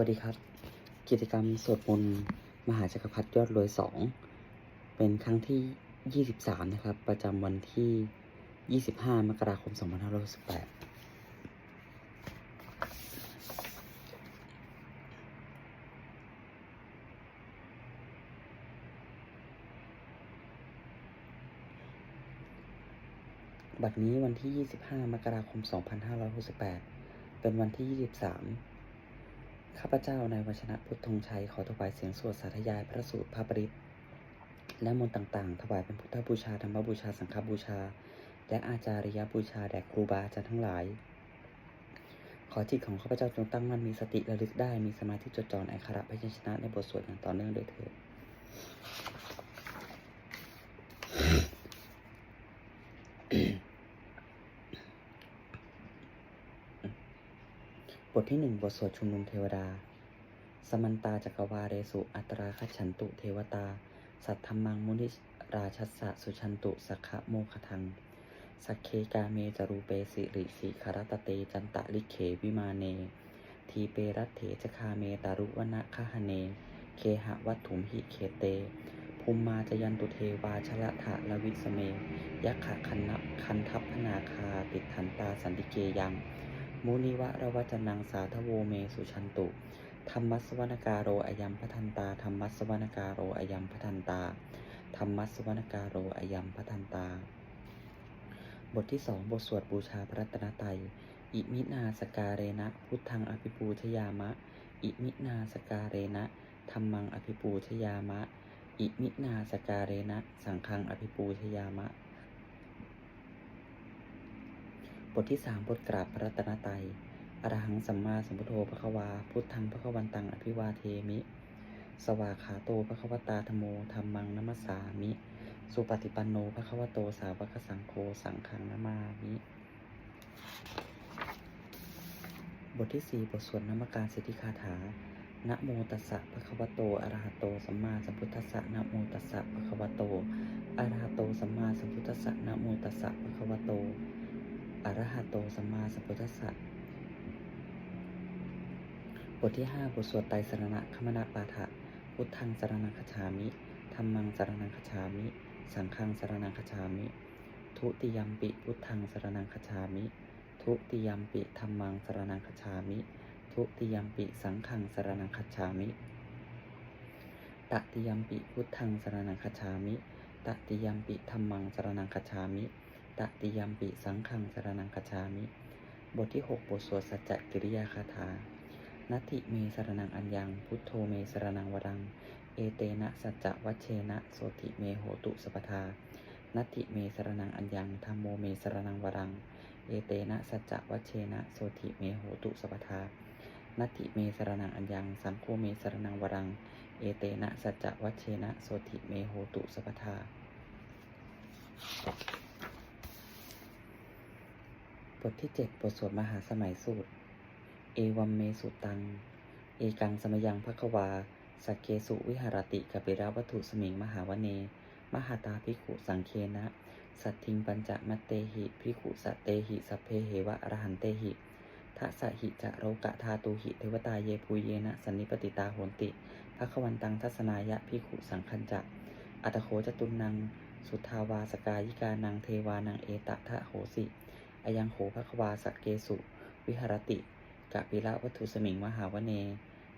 วัสดีครับ กิจกรรมสวดมนต์มหาจักรพรรดิยอดรวยสองเป็นครั้งที่ 23 นะครับ ประจำวันที่ 25 มกราคม 2568 บัดนี้วันที่ 25 มกราคม 2568 เป็นวันที่ 23 ข้าพเจ้านายวัชนะพุทธงชัย ขอถวายเสียงสวดสาธยายพระสูตรพระปริตและมนต์ต่างๆ ถวายเป็นพุทธบูชาธรรมบูชาสังฆบูชา และอาจาริยบูชาแด่ครูบาอาจารย์ทั้งหลาย ขอจิตของข้าพเจ้าจงตั้งมั่นมีสติระลึกได้มีสมาธิจดจ่อในอักขระพยัญชนะในบทสวดอย่างต่อเนื่องโดยเถิด บ ทที่หนึ่งบทสวดชุมนุมเทวดา สมันตาจักรวาเรสุ อัตราคัจฉันตุเทวตา สัทธรรมังมุนิราชัสสะสุชันตุสักขะโมคทัง สักเคกาเมจรูเปสิริสิคารตเตจันตะลิเขวิมาเน ทีเปรัตเถจคาเมตารุวนะคหเน เคหะวัตถุมหิเคเต ภูมมาจยันตุเทวาชละทะละวิสเม ยักขะคันนคันทัพพนาคาติดทันตาสันติเกยัง มุนิวะระวจนังสาทโวเมสุชันตุ ธรรมัสวนการโรอายัมพทันตา ธรรมัสวนการโรอายัมพทันตา ธรรมัสวนการโรอายัมพทันตา บทที่สองบทสวดบูชาพระรัตนตรัย อิมินาสการเรนะ พุทธังอภิปูชยามะ อิมินาสการเรนะธรรมังอภิปูชยามะ อิมินาสการเรนะ สังฆังอภิปูชยามะ บทที่สามบทกราบพระรัตนตรัยอรหังสัมมาสัมพุทโธพระควา พุทธังพระควันตังอภิวาเทมิ สวาขาโตพระควตาธโมธรรมังนัมสสามิ สุปฏิปันโนพระควโตสาวกสังโฆสังฆังนามามิ บทที่สี่บทสวดนามการสิทธิคาถานะโมตัสสะภะคะวะโต อะระหะโต สัมมาสัมพุทธัสสะนะโมตัสสะภะคะวะโต อะระหะโต สัมมาสัมพุทธัสสะนะโมตัสสะภะคะวะโต อระหะโตสัมมาสัมพุทธัสสะบทที่ห้าบทสวดไตรสรณะคมนาปาฐะพุทธังสรณังคจฉามิธรรมังสรณังคจฉามิ สังฆังสรณังคจฉามิ ทุติยัมปิพุทธังสรณังคจฉามิ ทุติยัมปิธรรมังสรณังคจฉามิ ทุติยัมปิสังฆังสรณังคจฉามิ ตติยัมปิพุทธังสรณังคจฉามิ ตติยัมปิธรรมังสรณังคจฉามิ ตติยัมปิสังฆังสรณังคจฉามิ บทที่หกบทสวดสัจจกิริยาคาถานัตถิเมสรนังอัญญัง พุทโธเมสรนังวรัง เอเตนะสัจจวัชเชนะโสติเมโหตุสปทานัตถิเมสรนังอัญญังธรรมโมเมสรนังวรัง เอเตนะสัจจวัชเชนะโสติเมโหตุสปทานัตถิเมสรนังอัญญัง สังโฆเมสรนังวรัง เอเตนะสัจจวัชเชนะโสติเมโหตุสปทา บทที่เจ็ดบทสวดมหาสมัยสูตร เอวัมเมสุตัง เอกังสมยังภควาสกเกสุวิหารติกปิระวัตถุสมิงมหาวเน มหาตาภิขุสังเคนะ สัตทิงปัญจมัตเตหิภิขุสตเตหิสัพเพเหวะอรหันเตหิทัสหิจะโรกะธาตุหิเทวตาเยภูเยนะสันนิปติตาโหนติภควันตังทัศนายะภิขุสังคัญจะอัตโขจตุนัง สุทาวาสกายิกานังเทวานังเอตทะโหสิ อายังโหภควาสกเกสุ วิหารติกะปิละวัตถุสมิงมหาวเน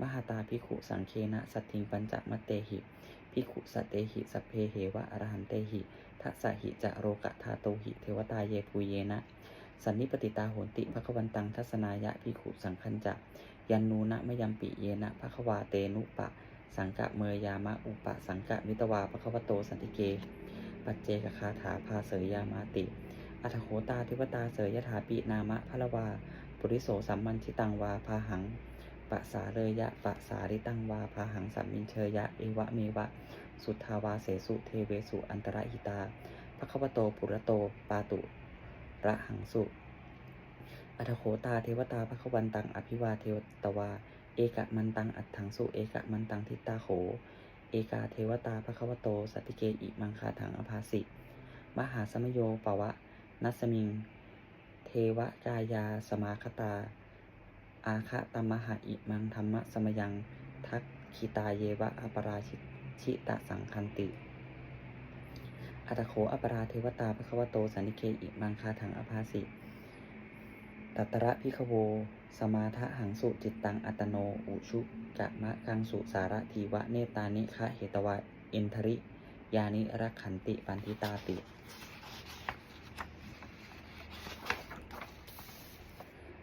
มหาตาภิขุสังเคนะสัตทิงปัญจมัตเตหิภิขุสัตเตหิสัพเพเหวะอรหันเตหิทัสหิจะโรกะธาโตหิเทวตาเยภูเยนะ สันนิปติตาโหติภควันตังทัศนายะภิขุสังคัญจะยันนูนะมยมปิเยนะภควาเตนุปะ สังกะเมยามะอุปะสังกะมิตวาภควโตสันติเก ปัจเจกคาถาพาเสยยามาติ อัตโขตาเทวตาเสยยถาปินามะพะละวาปุริโสสัมมันชิตังวาพาหังปะสาเลยะปะสาริตังวาพาหังสัมมินเชยะเอวะเมวะ สุทธาวาเสสุเทเวสุอันตรหิตาภควโตปุระโตปาตุระหังสุอัตโขตาเทวตาภควันตังอภิวาเทวตวา เอกะมันตังอัตถังสุเอกะมันตังทิตาโข เอกาเทวตาภควโตสัตติเกอิมังคาถังอภาสิ มหาสมโยปวะ นัสมิง เทวกายาสมาคตา อาคะตมมหะอิมังธรรมะสมยัง ทักคิตาเยวะอปราชิชิตะสังคันติ อัตโขอปราเทวตาภควโตสันิเกอิมังคาถังอภาสิตัตระพิขโว สมาทะหังสุจิตตังอัตโน อุชุกะมะกังสุสารทีวะเนตานิคะเหตวะ เอนทริ ยานิรักขันติปันทิตาติ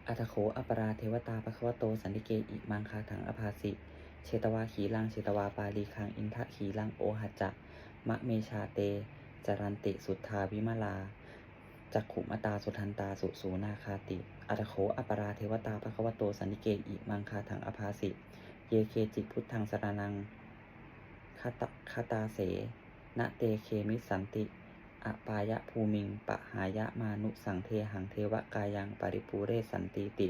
อัตโขอัปราเทวตาภควโต สันนิเกอิมังคาถังอภาสิ เชตวาขีลัง เชตวาปาลีคัง อินทะขีลัง โอหัจจะ มะเมชาเต จรันติ สุทธาวิมาลา จักขุมตา สุทันตา สุสูนาคาติ อัตโขอัปราเทวตาภควโต สันนิเกอิมังคาถังอภาสิ เยเคจิพุทธังสรนังคาตคาตาเสนะเตเคมิสันติ อปายะภูมิง ปะหายะมานุสังเทหังเทวกายังปริปูเรสันติติ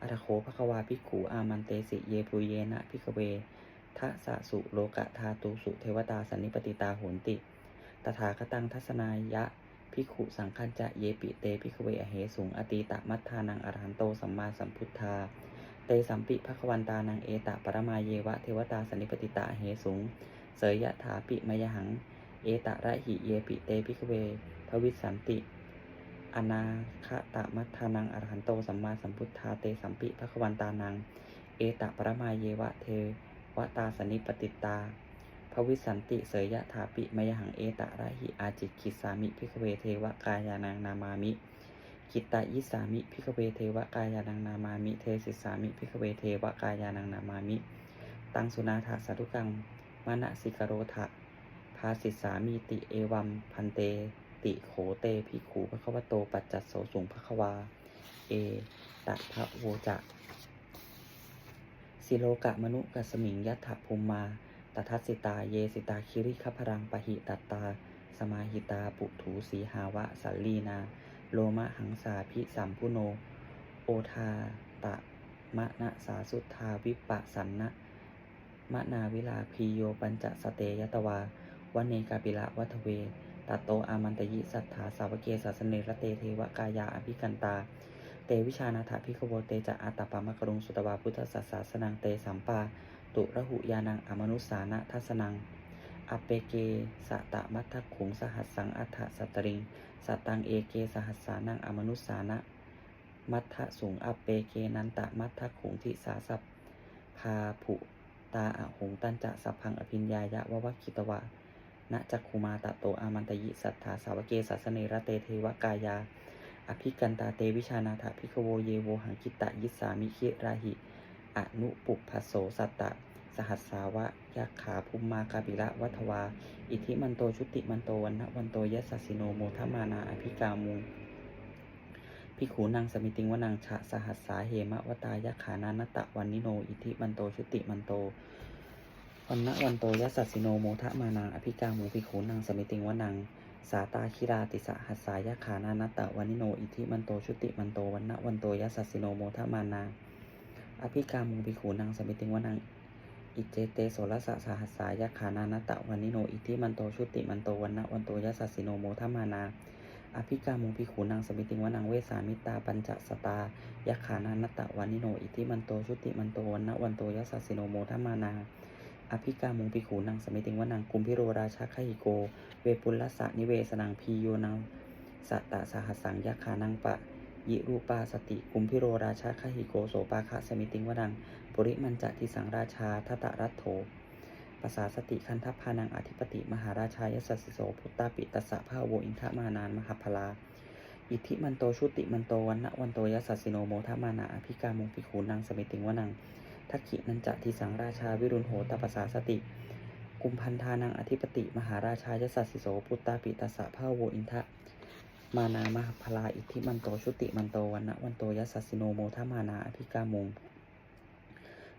อัตโขภควาภิกขุอามันเตสิเยปุเยนะภิกเวทะสะสุโลกะธาตุสุเทวตาสันนิปติตาโหนติ ตถาคตังทัศนายะภิกขุสังคัญจะเยปิเตภิกขเวอเหสุงอตีตะมัทธานังอรหันโตสัมมาสัมพุทธา เตสัมปิภควันตานังเอตะปรมาเยวะเทวตาสันนิปติตาเหสุง เสยยะถาปิมยหัง เอตะระหิเยปิเตภิกเวภวิสสันติ อนาคตะมัทานังอรหันโตสัมมาสัมพุทธาเตสัมปิภควันตานัง เอตะปรมาเยวะเทวตาสนิปติตาภวิสันติเสยยะถาปิมยหังเอตะระหิอาจิคิสามิพิกเวเทวกายานังนามามิ กิตตยิสามิพิกเวเทวกายานังนามามิ เทสิสามิพิกเวเทวกายานังนามามิ ตังสุนาถาสาธุกังมณสิกโรทะ ภาสิสามีติเอวัมพันเต ติโขเตภิกขุภควโตปัจจัสโสสุงภควา เอตะพะโวจะสิโลกะมนุกัสมิงยัตถภูมมาตทัสสิตาเยสิตาคิริขพรังปะหิตัตตา สมาหิตาปุถูสีหาวะสัลลีนา โลมะหังสาพิสัมพุโน โอทาตะมะนะสาสุทธาวิปะสันนะมะนาวิลาพีโยปัญจสเตยตวา วันเนกาปิละวัทเวตโตอามันตยิสัทธาสาวเกสัสเนระเตเทวกายาอภิกันตา เตวิชานาถาภิกขโวเตจะอัตตปามะกรุงสุตวาพุทธสัสสาสนังเตสัมปา ตุระหุยานังอมนุสสานะทัสนังอเปเกสะตะมัทขุงสหัสสังอัฏฐสัตตริงสัตตังเอเกสหัสสานังอมนุสสานะมัทสุงอเปเกนันตะมัทขุงทิสาสัพพาภุตาอะหงตันจะสัพพังอภิญญายะวะวะคิตวะ นะจักขุมาตะโตอามันตยิสัทธาสาวเกสัสเนระเตเทวกายา อภิกันตาเตวิชานาถาภิกขโวเยโวหังคิตะยิสามิคิราหิ อนุปุพโสสัตตะ สหัสสาวะยักขาภูมมากาบิละวัทวา อิทิมันโตชุติมันโตวันนะวันโตยัสสสิโนโมทมานาอภิกามุงพิขูนางสมิติงวนังชะสหัสสาเหมะวตายักขานานตะวันนิโน อิทิมันโตชุติมันโต วันนะวันโตยัสสิโนโมทมานาอภิกามุพิขูนางสมิติงวนัง สาตาคิราติสหัสสายขานานัตตะวานิโน อิทิมันโตชุติมันโตวันนะวันโตยัสสิโนโมทมานาอภิกามุภิกขุนังสมิติงวนังอิเจเตโสรสะสหัสสายขานานัตตะวานิโนอิทิมันโตชุติมันโตวันนะวันโตยัสสิโนโมทมานาอภิกามุภิขุนังสมิติงวนังเวสามิตาปัญจสตายขานานัตตะวานิโนอิทิมันโตชุติมันโตวันนะวันโตยัสสสิโนโมทมานา อภิกามุภิขุนังสมิติงวนังกุมพิโรราชาคหิโก เวปุลลสะนิเวสนังพีโยนังสัตตะสหัสสังยะขานังปะ ยิรูปาสติกุมพิโรราชาคหิโกโสปาคะสมิติงวดังปุริมันจะทิสังราชาทัตตะรัตโถภาษาสติคันทัพพานังอธิปติ มหาราชายสสสิโสพุตตาปิตัสสะภาโวอินทมานานมหาพลา อิทธิมันโตชุติมันโตวันนะวันโตยัสสสิโนโมทมานาอภิกามุงพิขูนังสมิติงวนัง ทักขินันจะทิสังราชาวิรุณโหตภาษาสติ กุมพันธานังอธิปติ มหาราชายสสสิโสพุตตาปิตัสสะภาโวอินทะมานามหพลาอิทธิมันโตชุติมันโตวันนะวันโตยัสสิโนโมทมานาอภิกามง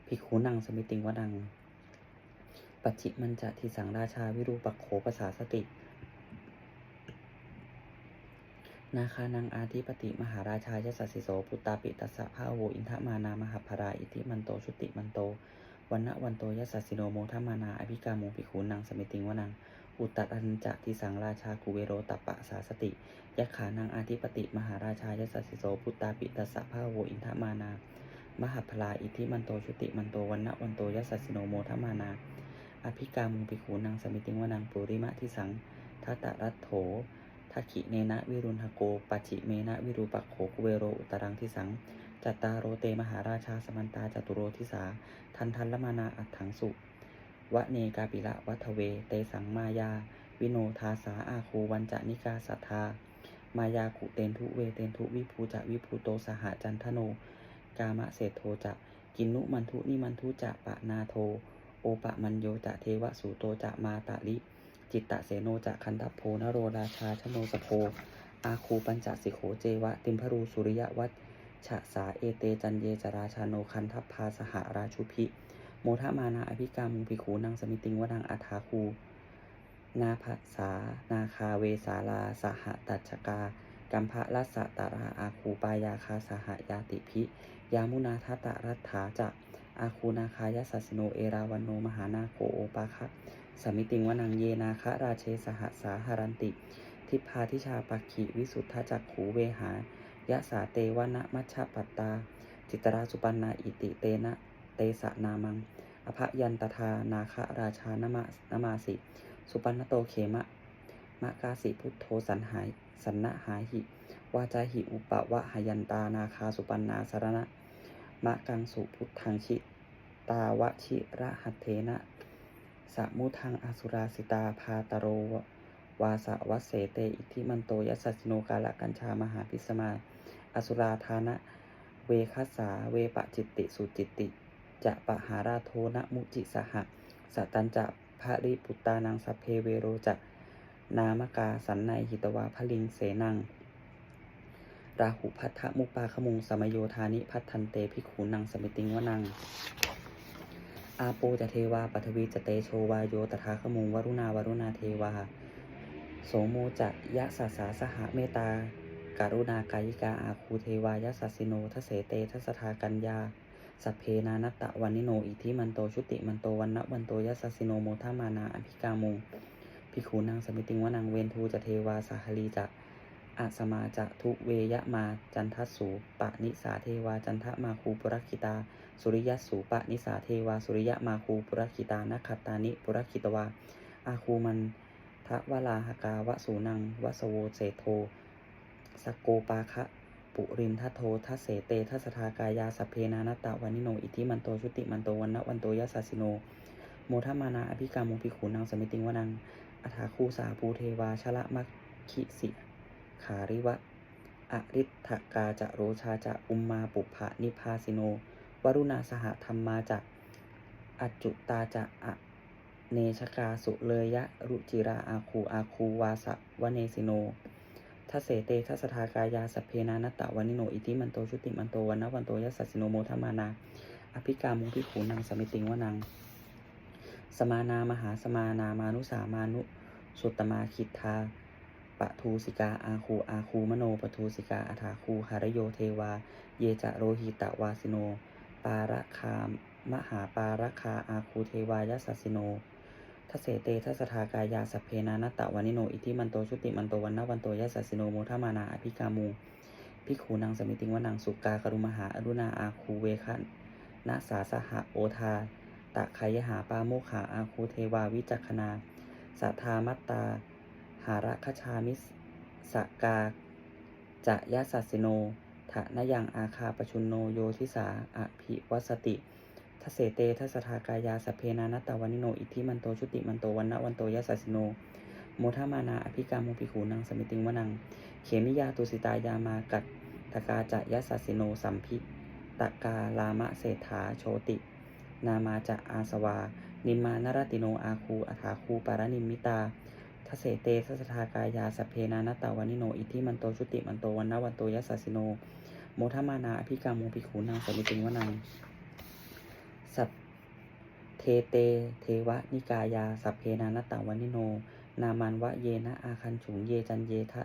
ภิกขุนังสมิติงวดัง ปัจจิมันจะทิสังราชาวิรูปักโขภาษาสติ นาคานังอาธิปติมหาราชายสสสิโสปุตตาปิตัสสะภาโวอินทมานามหพลาอิทิมันโตชุติมันโตวันนะวันโตยัสสิโนโมทมานาอภิกามงภิขุนังสมิติงวนัง อุตตรันจะทิสังราชากุเวโรตัปปะสาสติยักขานังอาธิปติมหาราชายสสสิโสพุตตาปิตัสสะภาโวอินทมานามหัพพลาอิทิมันโตชุติมันโตวันนะวันโตยัสสิโนโมทมานาอภิกามุปิขูนางสมิติงวนังปุริมะทิสังทัตตะรัตโถ ขิเนนะวิรุณหโกปัจิเมนะวิรูปักโขกุเวโรอุตรังทิสัง จัตตารโรเตมหาราชาสมันตาจตุโรทิสา ทันทันละมานาอัฏฐังสุวะเนกาปิละวัทเว เตสังมายา วิโนทาสาอาคูวันจานิกาสัทธามายากุเตนทุเวเตนทุวิภูจะวิภูโตสหจันทโน กามะเศรษโทจะกินนุมันทุนิมันทุจะปะนาโท โอปะมันโยจะเทวสูโตจะมาตะลิ จิตตะเสโนจะคันทัพโพนโรราชาชโนสโพ อาคูปัญจสิโขเจวะ ติมพรูสุริยวัชฉะสาเอเตจันเยจราชาโนคันทัพพาสหราชุพิ โมทมานาอภิกามุภิขูนางสมิติงวนังอาทาคู นาภาษา นาคาเวสาลา สหตัชกากัมภะรัสตาราอาคูปายาคาสหายาติพิ ยามุนาทัตตะรัตถาจะอาคูนาคายสัสสิโนเอราวันโนมหานาโคโอปาคะ สมิติงวนังเยนาคะราเชสหสาหารันติ ทิพาทิชาปักขิวิสุทธจักขูเวหายะสาเตวนะมัชฌปัตตา จิตราสุปันนาอิติเตนะเตสะนามัง อภยันตทานาคะราชานมะนมาสิ สุปันนโตเขมะมะกาสิพุทโธสันหายสันนะหาหิวาจาหิอุปะวะหยันตานาคาสุปันนาสารณะมะกังสุพุทธังชิ ตาวะชิระหัตเทนะ สะมุทังอสุราสิตาพาตโร วาสะวัสเสเต อิทิมันโตยัสสสโนกาละกัญชามหาพิสมา อสุราธานะ เวคัสสา เวปะจิตติ สุจิตติ จะปะหาราโทนะมุจิสหะสตันจะภะริปุตตานังสัพเพเวโรจะนามกาสันในหิตวาพลิงเสนัง ราหุพัทธมุปาขมุงสมโยธานิพัทธันเตภิขุนังสมิติงวนัง อาโปจะเทวาปัทวีจะเตโชวาโยตถาขมุงวรุณาวรุณาเทวาโสโมจะยะสาสาสหเมตตาการุณากายิกาอาคูเทวายะสัสิโนทเสเตทัสทากัญญาสัพเพนานัตตะวันนิโนอิทิมันโตชุติมันโตวันนะวันโตยัสสสิโนโมทามานาอภิกามุงภิขุนางสมิติงวนังเวนทูจะเทวาสาหลีจะ อาสมาจะทุเวยะมาจันทสูปะนิสาเทวาจันทมาคูปุรคิตา สุริยสูปะนิสาเทวาสุริยะมาคูปุรคิตานัคขตานิปุรคิตวาอาคูมันทะวลาหกาวะสูนังวสโวเสโทสกโกปาคะปุรินทัโททัเสเตทัสทากายาสเพนานตะวานิโนอิทิมันโตชุติมันโตวันนะวันโตยัสสสิโน โมทมานาอภิกามุภิขุนางสมิติงวนังอัฐาคูสาภูเทวาชละมัคคิสิ ขาริวะ อริทธกาจะโรชาจะอุมมาปุภะนิพาสิโน วรุณาสหธรรมมาจะอจจุตาจะอะเนชกาสุเลยะ รุจิราอาคูอาคูวาสะวเนสิโนทเสเตทัสทากายาสเพนานัตตะวันิโน อิทิมันโตชุติมันโตวันวันโตยัสสสิโนโมทมานา อภิกามุภิขุนังสมิติงวนัง สมานามหาสมานามานุสามานุ สุตตมาคิทา ปะทูสิกาอาคูอาคูมโนปะทูสิกาอาถาคูหารโยเทวา เยจะโรหิตะวาสิโน ปาระคามมหาปาระคาอาคูเทวายสัสสิโนทเสเตทัสทากายาสเพนานัตตะวานิโน อิทิมันโตชุติมันโตวันนวันโตยัสสสิโนโมทมานาอภิกามูภิขูนางสมิติงวนังสุกากรุมหาอรุณาอาคูเวคันนาสาสหโอทาตะขยหาปาโมขาอาคูเทวาวิจักขณาสัทธามัตตา หาระคชามิสกาจะยะสัสสิโนทะนยังอาคาปชุนโนโยทิสาอภิวัสติทเสเตทัสทากายาสเพนานัตตาวันิโน อิทิมันโตชุติมันโตวันนะวันโตยะสัสสิโน โมทามานาอภิกามุภิขูนังสมิติงวนัง เขมิยาตุสิตายามากัตตกาจะยะสัสสิโนสัมพิตกาลามะเศรษฐาโชติ นามาจะอาสวา นิมานรติโนอาคูอัฐาคูปารนิมิตา ทเสเตสัสทากายาสพเพนานัตตาวันิโน อิทิมันโตชุติมันโตวันนะวันโตยัสสสิโน โมทมานาอภิกามุภิขูนังสมิติวนังสัพเทเต เทวนิกายาสัพเพนานตตาวันิโน นามันวะเยนะอาคันฉุงเยจันเยทะ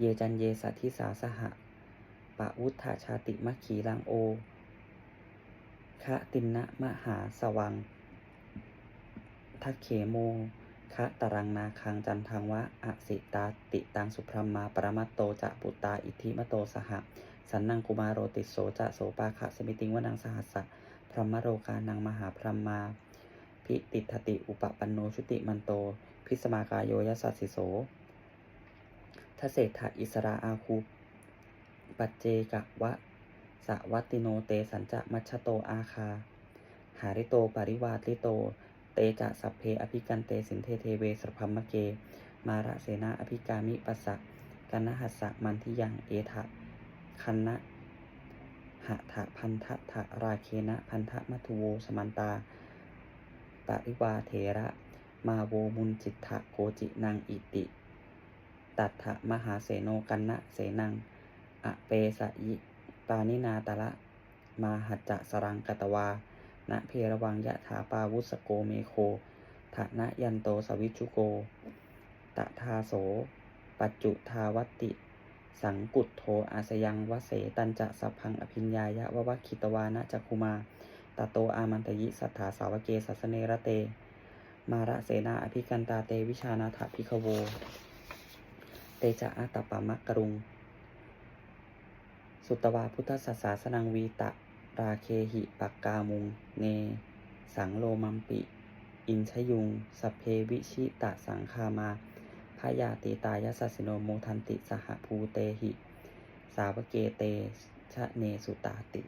เยจันเยสัทธิสาสหะปะวุฒาชาติมัคขีรังโอคะตินนะมหาสวังทักเขโม คะตรังนาคังจันทังวะอสิตาติตังสุพรมมาปรมัตโตจะปุตตาอิทิมโตสหะสันนังกุมารโรติโสจะโสปาคะสมิติงวนังสหัสสะพรหมโรกานังมหาพรหมาพิติทติอุปปันโนชุติมันโต พิสมากายโยยสัสสิโสทเศรษฐะอิสราอาคูปัจเจกะวะสะวัตติโนเตสัญจะมัชโตอาคา หาริโตปริวาริโต เตจะสัพเพอภิกันเตสินเทเทเวสรพัมมะเก มาระเสนาอภิกามิปัสสะกันนหัสสะมันทิยังเอทะคันนะหะทะพันทะทะราเคนะพันทะมัทุโวสมันตาปริวาเถระ มาโวมุนจิตะโกจินังอิติ ตัทธะมหาเสโนกันนะเสนัง อเปสะยิปานินาตะละ มาหัจจะสรังกตวา ณเพระวังยะถาปาวุสโกเมโคทะนะยันโตสวิชุโก ตะทาโส ปัจจุทาวติ สังกุตโทอาสยังวเสตันจะสัพพังอภิญญายะวะวะคิตวานะจักคุมาตะโตอามันตยิสัทธาสาวเกสัสเนระเต มาระเสนาอภิกันตาเตวิชานาถพิคโว เตจะอาตปามะกรุง สุตวาพุทธศาสาสนังวีตะ ราเคหิปักกามุง เน สังโลมัมปิ อินชยุง สเพวิชิตะสังคามาพยาติตายสัสสิโนโมทันติสหภูเตหิ สาวเกเตชะเนสุตาติ